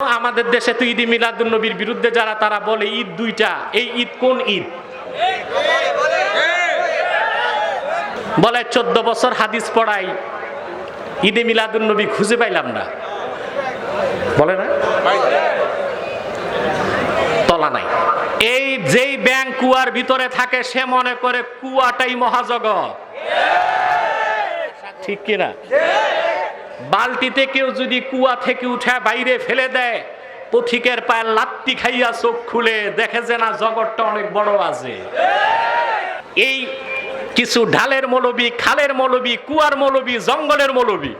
আমাদের দেশে তো ঈদ মিলাদুল নবীর বিরুদ্ধে যারা, তারা বলে ঈদ দুইটা। এই ঈদ কোন ঈদ? বলে চোদ্দ বছর হাদিস পড়াই, ঈদে মিলাদুল নবী খুঁজে পাইলাম না। বলে না? তলা নাই। এই যেই ব্যাংক কুয়ার ভিতরে থাকে, সে মনে করে কুয়াটাই মহাজগৎ। ঠিক কিনা? বালতিতে কেউ যদি কুয়া থেকে উঠে বাইরে ফেলে দেয়, পথিকের পায়ে লাত্তি খাইয়া চোখ খুলে দেখে যে না জগৎটা অনেক বড় আছে। এই কিছু ঢালের মৌলবি, খালের মৌলবি, কুয়ার মৌলবি, জঙ্গলের মৌলবি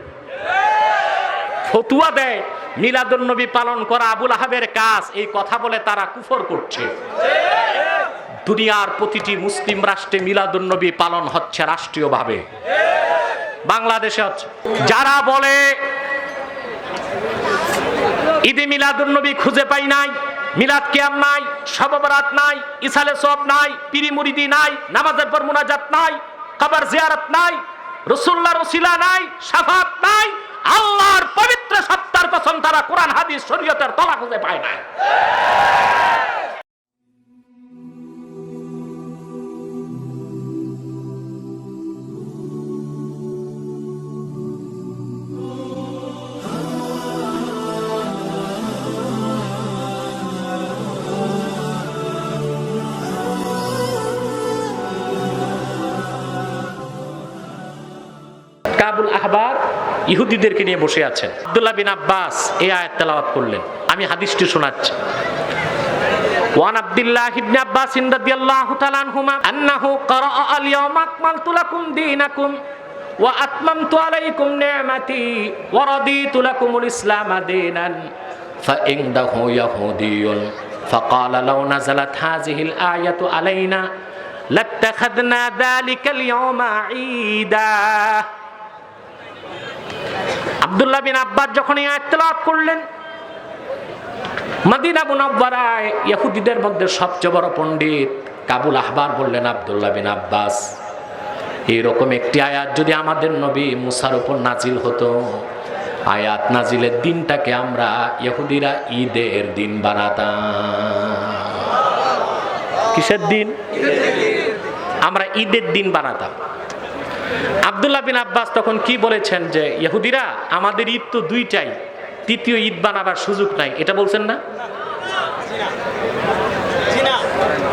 ফতুয়া দেয় মিলাদুল নবী পালন করা আবুল আহাবের কাজ, এই কথা বলে তারা কুফর করছে। দুনিয়ার প্রতিটি মুসলিম রাষ্ট্রে মিলাদুল নবী পালন হচ্ছে রাষ্ট্রীয়ভাবে। বাংলাদেশে হচ্ছে। যারা বলে, ঈদে মিলাদুল নবী খুঁজে পাই নাই, মিলাদ কিয়াম নাই, সববরাত নাই ইসালে সব নাই পিরি মুরিদি নাই, নামাজের পর মুনাজাত নাই, কবর জিয়ারত নাই রসুল্লাহ রসিলা নাই সাফাত নাই, আল্লাহর পবিত্র সত্তার কসম তারা কোরআন, হাদিস, শরীয়তের তলা খুঁজে পায় না কাবুল আহবার ইহুদিদেরকে নিয়ে বসে আছেন আব্দুল্লাহ বিন আব্বাস এই আয়াত তেলাওয়াত করলেন আমি হাদিসটি শোনাচ্ছি وعن عبد الله بن عباس رضي الله تعالى عنهما أنه قرأ اليوم أكملت لكم دينكم وأتممت عليكم نعمتي ورضيت لكم الإسلام دينا فإنه يهودي فقال لو نزلت هذه الآية علينا لاتخذنا ذلك اليوم عيدا আব্দুল্লাহ বিন আব্বাস যখন এই আয়াত তেলাওয়াত করলেন মদিনা মুনাব্বারায় ইহুদিদের মধ্যে সবচেয়ে বড় পণ্ডিত কাবুল আহবার বললেন আব্দুল্লাহ বিন আব্বাস এরকম একটি আয়াত যদি আমাদের নবী মুসার উপর নাজিল হতো আয়াত নাজিলের দিনটাকে আমরা ইহুদিরা ঈদের দিন বানাতাম। কিসের দিন। আমরা ঈদের দিন বানাতাম। আব্দুল্লাহ বিন আব্বাস তখন কি বলেছেন যে ইহুদিরা আমাদের ঈদ তো দুইটাই। তৃতীয় ঈদ বানাবার সুযোগ নাই। এটা বলছেন না?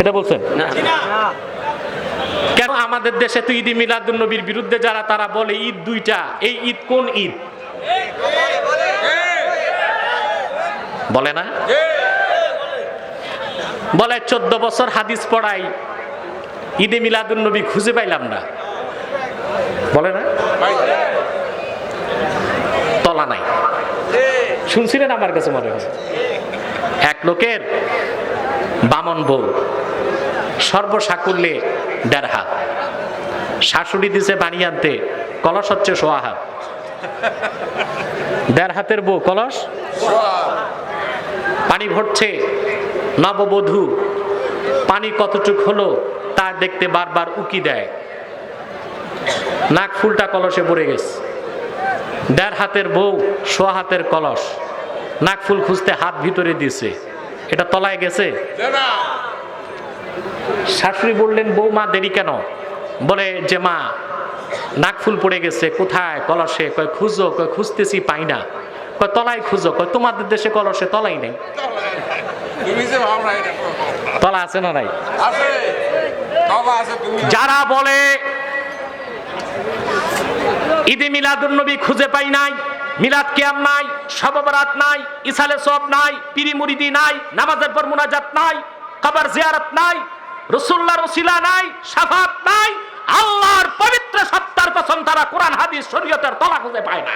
এটা বলছেন? কেন আমাদের দেশে তো ঈদ মিলাদুল নবীর বিরুদ্ধে যারা তারা বলে ঈদ দুইটা। এই ঈদ কোন ঈদ? বলে না? বলে চোদ্দ বছর হাদিস পড়াই ঈদে মিলাদুল নবী খুঁজে পাইলাম না। বলে না? তলা নাই। শুনছিলেন আমার কাছে মনে হয়? এক লোকের বামন বউ সর্বসাকুল্যে দেড় হাত। শাশুড়ি দিছে বানিয়ে আনতে, কলস হচ্ছে সোয়া হাত। দেড় হাতের বউ কলস? পানি ভরছে নববধূ। পানি কতটুক হলো তা দেখতে বারবার উকি দেয়। নাক ফুলটা কলসে পড়ে গেছে। দেড় হাতের বউ সোয়া হাতের কলস। নাক ফুল খুঁজতে হাত ভিতরে দিছে এটা তলায় গেছে। শাশুড়ি বললেন বউ মা দেরি কেন? বলে যে মা নাক ফুল পড়ে গেছে কোথায় কলসে? কয় খুঁজো কয় খুঁজতেছি পাই না। কয় তলায় খুঁজো। কয় তোমাদের দেশে কলসে তলাই নেই। তলা আছে না নাই? যারা বলে ঈদে মিলাদুল নবী খুঁজে পাই নাই, মিলাদ কিয়াম নাই সববরাত নাই ইসালে সব নাই, পিরি মুরিদি নাই, নামাজের পর মুনাজাত নাই, কবর জিয়ারত নাই রসুল্লাহ রসিলা নাই সাফাত নাই, আল্লাহর পবিত্র সত্তার কসম তারা কোরআন, হাদিস, শরীয়তের তলা খুঁজে পায় না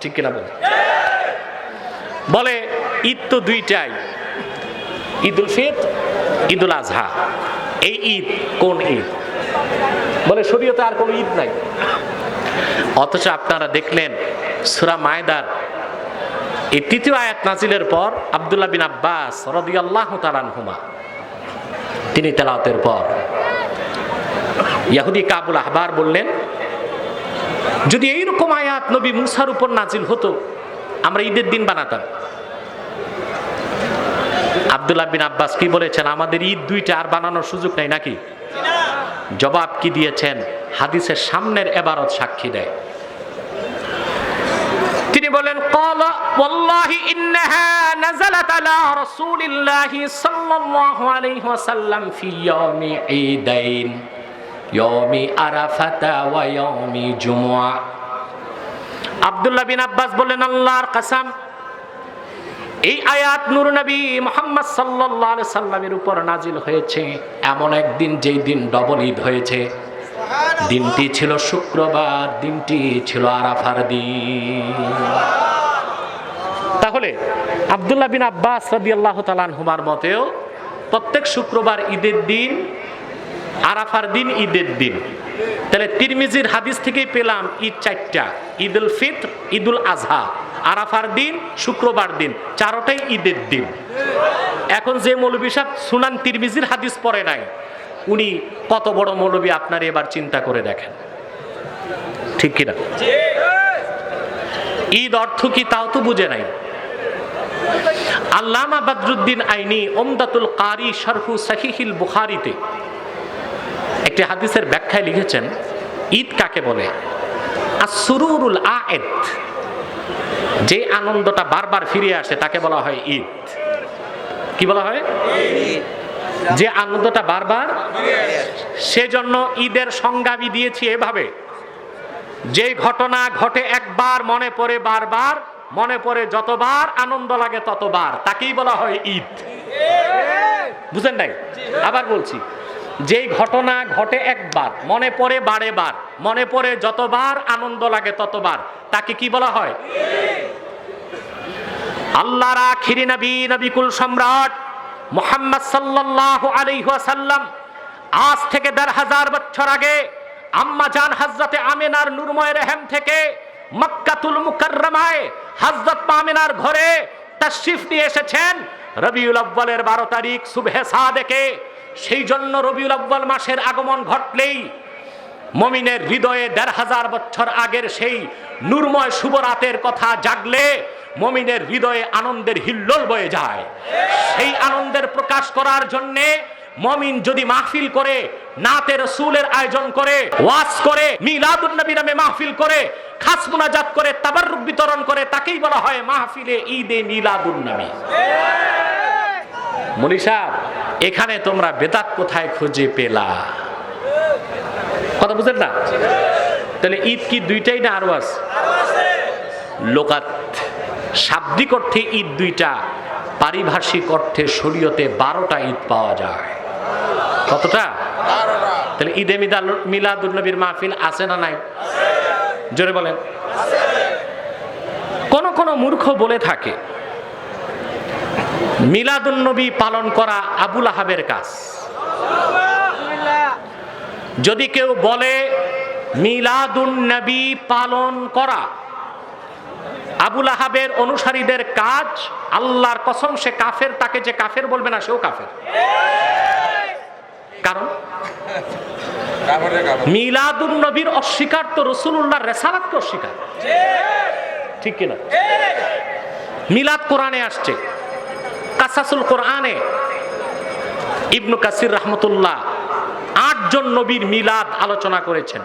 ঠিক কিনা বলে বলে, ঈদ তো দুইটাই, ঈদুল ফিতর, ঈদুল আজহা এই ঈদ কোন ঈদ? বলে, শরীয়তে আর কোনো ঈদ নাই। অথচ আপনারা দেখলেন সুরা মায়দার এই তৃতীয় আয়াত নাজিলের পর আব্দুল্লাহ বিন আব্বাস রদিয়াল্লাহ তালানহুমা তিনি তেলাওতের পর ইয়াহুদি কাবুল আহবার বললেন, যদি এইরকম আয়াত নবী মুসার উপর নাজিল হতো, আমরা ঈদের দিন বানাতাম। আব্দুল্লাহ বিন আব্বাস কি বলেছেন, আমাদের ঈদ দুইটা আর বানানোর সুযোগ নেই নাকি? জবাব কি দিয়েছেন হাদিসের সামনের এবারত সাক্ষী দেয় তিনি বলেন قال والله انها نزلت على رسول الله صلى الله عليه وسلم في يوم عيدين يوم عرفة ويوم جمعة আব্দুল্লাহ বিন আব্বাস বলেন আল্লাহর কসম এই আয়াত নূর নবী মোহাম্মদ আলাইহি সাল্লামের উপর নাজিল হয়েছে। এমন একদিন যেই দিন ডবল ঈদ হয়েছে। দিনটি ছিল শুক্রবার, দিনটি ছিল আরাফার দিন। তাহলে আব্দুল্লাহ বিন আব্বাস রাদিয়াল্লাহু তাআলা হুমার মতেও প্রত্যেক শুক্রবার ঈদের দিন, আরাফার দিন, ঈদের দিন। তাহলে তিরমিজির হাদিস থেকেই পেলাম ঈদ চারটা, ঈদুল ফিত্র, ঈদুল আজহা আরাফার দিন, শুক্রবার দিন, চারোটাই ঈদের দিন। এখন যে মৌলবী সাহেব সুনান তিরমিজির হাদিস পড়ে নাই, উনি কত বড় মৌলবী আপনার এবার চিন্তা করে দেখেন। ঠিক কিনা? ঈদ অর্থ কি তাও তো বুঝে নাই। আল্লামা বদরুদ্দিন আইনি, ওমদাতুল কারি, শরফু সাহিহিল বুখারিতে একটি হাদিসের ব্যাখ্যায় লিখেছেন, ঈদ কাকে বলে? আসুরুরুল আয়েদ। যে আনন্দটা বারবার ফিরে আসে, তাকে বলা হয় ঈদ। কি বলা হয়? যে আনন্দটা বারবার, সেজন্য ঈদের সংজ্ঞা দিয়েছি এভাবে। যে ঘটনা ঘটে একবার মনে পড়ে বারবার, মনে পড়ে যতবার আনন্দ লাগে ততবার, তাকেই বলা হয় ঈদ। বুঝেন নাই? আবার বলছি, যেই ঘটনা ঘটে একবার, মনে পড়ে বারে বার মনে পড়ে যতবার আনন্দ লাগে ততবার, তাকে কি বলা হয়? আল্লাহর আখিরি নবী, নবিকুল সম্রাট মোহাম্মদ সাল্লাল্লাহু আলাইহি ওয়াসাল্লাম। আজ থেকে দেড় হাজার বছর আগে আম্মা জান হজরতে আমিনার নুরময় রেহেম থেকে মক্কাতুল মুকাররমায় হজরত আমিনার ঘরে তাশরিফ নিয়ে এসেছেন। রবিউল আব্বালের বারো তারিখ সুবহে সাদেকে। সেই জন্য রবিউল আব্বাল মাসের আগমন ঘটলেই মমিনের হৃদয়ে দেড় হাজার বছর আগের সেই নূরময় শুভরাতের কথা জাগলে মমিনের হৃদয়ে আনন্দের হিল্লোল বয়ে যায়। সেই আনন্দের প্রকাশ করার জন্যে মমিন যদি মাহফিল করে, নাতে রসুলের আয়োজন করে, ওয়াজ করে, মিলাদুন নবী নামে মাহফিল করে, খাস মুনাজাত করে, তাবাররুক বিতরণ করে, তাকেই বলা হয় মাহফিলে ঈদে মিলাদুন নবী। মনীষা এখানে তোমরা বেদাত কোথায় খুঁজে পেলা? কথা বুঝলেন না? তাহলে ঈদ কি দুইটাই না আরও আছে? লোকাত। শাব্দিক অর্থে ঈদ দুইটা, পারিভাষিক অর্থে শরীয়তে বারোটা ঈদ পাওয়া যায়। কতটা? তাহলে ঈদে মিদাল মিলাদুল নবীর মাহফিল আছে না নাই? জোরে বলেন। কোন কোন মূর্খ বলে থাকে, মিলাদুন নবী পালন করা আবুল আহাবের কাজ। যদি কেউ বলে, মিলাদুন নবী পালন করা আবুল আহাবের অনুসারীদের কাজ, আল্লাহর কসম, সে কাফের, তাকে যে কাফের বলবে না, সেও কাফের। কারণ? কাপড় নবীর অস্বীকার তো রসুল্লাহ রেসালাতকে অস্বীকার। ঠিক কিনা? মিলাদ কোরআনে আসছে। কাসাসুল কোরআনে ইবনু কাসির রহমতুল্লাহ আটজন নবীর মিলাদ আলোচনা করেছেন।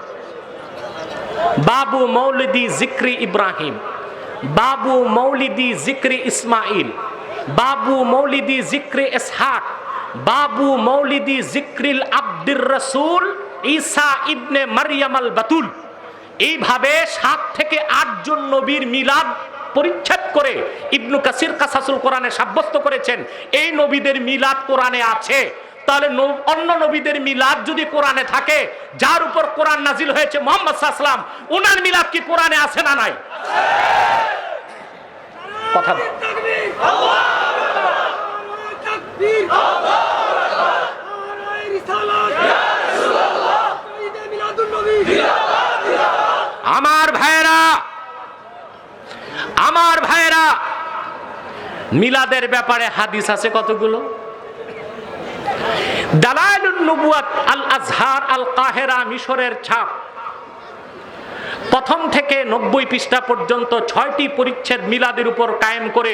বাবু মৌলিদি জিক্রি ইব্রাহিম। বাবু মৌলিদি জিক্রি ইসমাইল, বাবু মৌলিদি জিক্রি ইসহাক, বাবু মৌলিদি জিক্রিল আব্দুর রসুল ঈসা ইবনে মারিয়াম আল বাতুল। এইভাবে সাত থেকে আটজন নবীর মিলাদ পরিচ্ছেদ করে ইবনু কাসির কাসাসুল কোরআনে সাব্যস্ত করেছেন, এই নবীদের মিলাদ কোরআনে আছে। তাহলে অন্য নবীদের মিলাদ যদি কোরআনে থাকে, যার উপর কোরআন নাজিল হয়েছে মোহাম্মদ সাল্লাম ওনার মিলাদ কি কোরআনে আছে না নাই? কথা আমার ভাইরা আমার ভাইরা মিলাদের ব্যাপারে হাদিস আছে কতগুলো? দালায়ুল নবুয়াত আল আজহার আল কাহেরা মিশরের ছাপ। প্রথম থেকে নব্বই পৃষ্ঠা পর্যন্ত ছয়টি পরিচ্ছেদ মিলাদের উপর কায়েম করে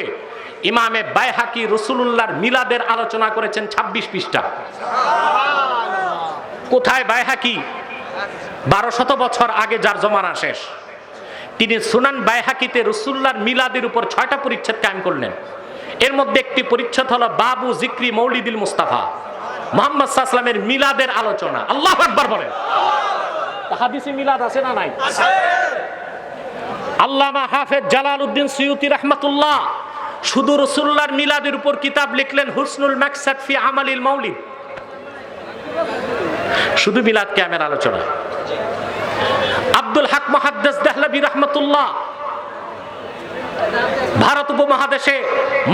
ইমামে বাইহাকি রসুলুল্লাহর মিলাদের আলোচনা করেছেন ২৬ পৃষ্ঠা। কোথায় বাইহাকি? বারো শত বছর আগে যার জমানা শেষ। তিনি সুনান বাইহাকিতে রসুল্লাহর মিলাদের উপর ছয়টা পরিচ্ছেদ কায়েম করলেন। এর মধ্যে একটি পরিচ্ছেদ হলো বাবু জিক্রি মৌলিদুল মুস্তাফা। মোহাম্মদ সাল্লামের মিলাদের আলোচনা। আল্লাহ আকবার বলেন। হাদিসে মিলাদ আছে না নাই? আল্লামা হাফেজ জালাল উদ্দিন সৈয়দি রহমতুল্লাহ শুধু রসুল্লাহর মিলাদের উপর কিতাব লিখলেন হুসনুল মাকসাদ ফি আমালিল মৌলিদ শুধু মিলাদ ক্যামের আলোচনা। আব্দুল হক মহাদ্দেস দেহলবি রহমতুল্লাহ ভারত উপমহাদেশে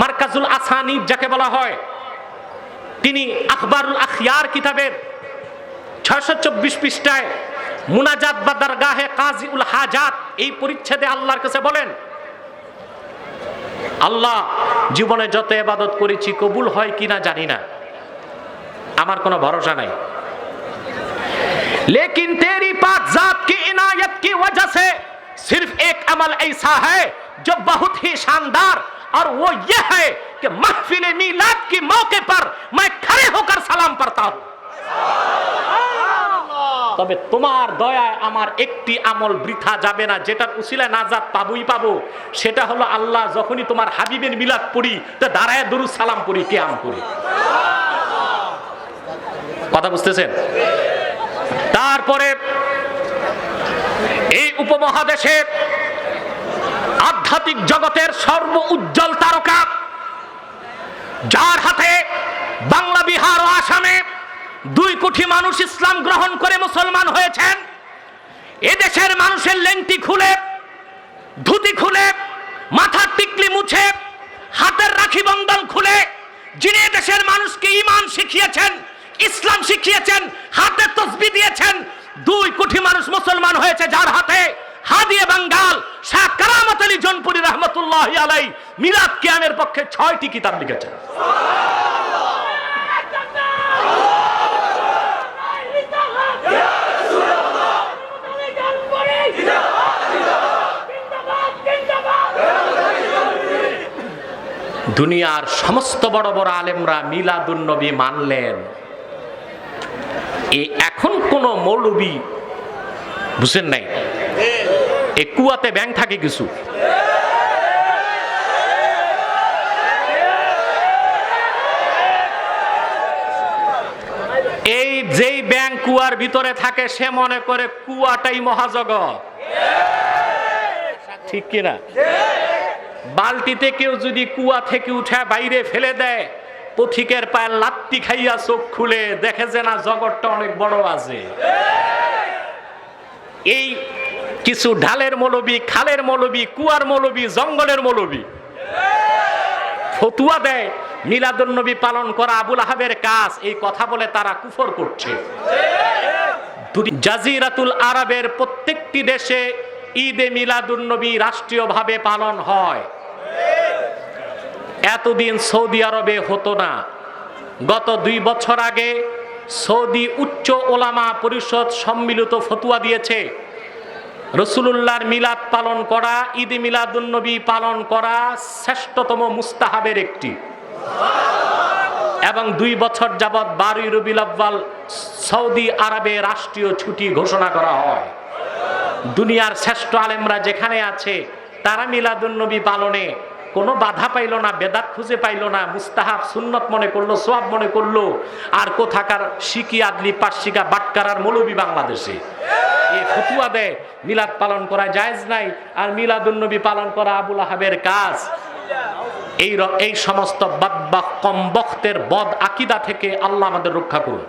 মার্কাজুল আসানি যাকে বলা হয় তিনি আখবারুল আখিয়ার কিতাবের ছয়শো চব্বিশ পৃষ্ঠায় মুনাজাত বা দরগাহে কাজী উল হাজাত এই পরিচ্ছেদে আল্লাহর কাছে বলেন আল্লাহ জীবনে যত এবাদত করেছি কবুল হয় কিনা জানি না আমার কোনো ভরসা নাই लेकिन तेरी पाक जात की इनायत की वजह से सिर्फ एक अमल ऐसा है जो बहुत ही शानदार और वो ये है कि महफिल मीलाद की मौके पर मैं खड़े होकर सलाम पढ़ता हूं তবে তোমার দয়ায় আমার একটি আমল বৃথা যাবে না। যেটার উসিলায় নাজাত পাবই পাবো। সেটা হলো আল্লাহ যখনই তোমার হাবিবের মিলাদ পড়ি, তো দাঁড়ায় দরুদ সালাম পড়ি, কেয়াম করি। কথা বুঝতেছেন? তারপরে এই উপমহাদেশের আধ্যাত্মিক জগতের সর্ব উজ্জ্বল তারকা, যার হাতে দুই কোটি মানুষ ইসলাম গ্রহণ করে মুসলমান হয়েছেন। এদেশের মানুষের লেংটি খুলে, ধুতি খুলে, মাথার টিকলি মুছে, হাতের রাখি বন্ধন খুলে, যিনি দেশের মানুষকে ইমান শিখিয়েছেন, ইসলাম শিখিয়েছেন, হাতে তসবি দিয়েছেন, দুই কোটি মানুষ মুসলমান হয়েছে যার হাতে হাদিয়ে বাঙ্গাল, শাহ কারামত আলী জনপুরি রহমতুল্লাহ আলাই মিলাদ কিয়ামের পক্ষে ছয়টি কিতাব লিখেছেন। দুনিয়ার সমস্ত বড় বড় আলেমরা মিলাদুন নবী মানলেন। এ এখন কোন মৌলবী বুঝেন নাই? এ কুয়াতে ব্যাং থাকে কিছু। এই যেই ব্যাং কুয়ার ভিতরে থাকে, সে মনে করে কুয়াটাই মহাজগৎ। ঠিক কিনা? বালতিতে কেউ যদি কুয়া থেকে উঠে বাইরে ফেলে দেয়, পথিকের পায়ে লাত্তি খাইয়া চোখ খুলে দেখে যে না জগৎটা অনেক বড় আছে। এই কিছু ঢালের মৌলবি, খালের মৌলবি, কুয়ার মৌলবি, জঙ্গলের মৌলবি ফতুয়া দেয়, মিলাদুন নবী পালন করা আবুল আহাবের কাজ, এই কথা বলে তারা কুফর করছে। জাজিরাতুল আরবের প্রত্যেকটি দেশে ঈদে মিলাদুন নবী রাষ্ট্রীয়ভাবে পালন হয়। এতদিন সৌদি আরবে হতো না। গত দুই বছর আগে সৌদি উচ্চ ওলামা পরিষদ সম্মিলিত ফতুয়া দিয়েছে। রসুলুল্লাহর মিলাদ পালন করা, ঈদ মিলাদুন্নবী পালন করা শ্রেষ্ঠতম মুস্তাহাবের একটি। এবং দুই বছর যাবৎ বারুই রবিউল আব্বাল সৌদি আরবে রাষ্ট্রীয় ছুটি ঘোষণা করা হয়। দুনিয়ার শ্রেষ্ঠ আলেমরা যেখানে আছে, তারা মিলাদুন্নবী পালনে কোনো বাধা পাইল না, বেদাত খুঁজে পাইল না, মুস্তাহাব সুন্নত মনে করল, সোয়াব মনে করল, আর কোথাকার শিকি, আদলি পাশিকা বাটকারার মৌলবী বাংলাদেশে। এই ফতুয়া দেয়, মিলাদ পালন করা জায়েজ নাই, আর মিলাদুন্নবী পালন করা আবুল আহাবের কাজ। এই এই সমস্ত বাদবাক কম বক্তের বদ আকিদা থেকে আল্লাহ আমাদের রক্ষা করুন।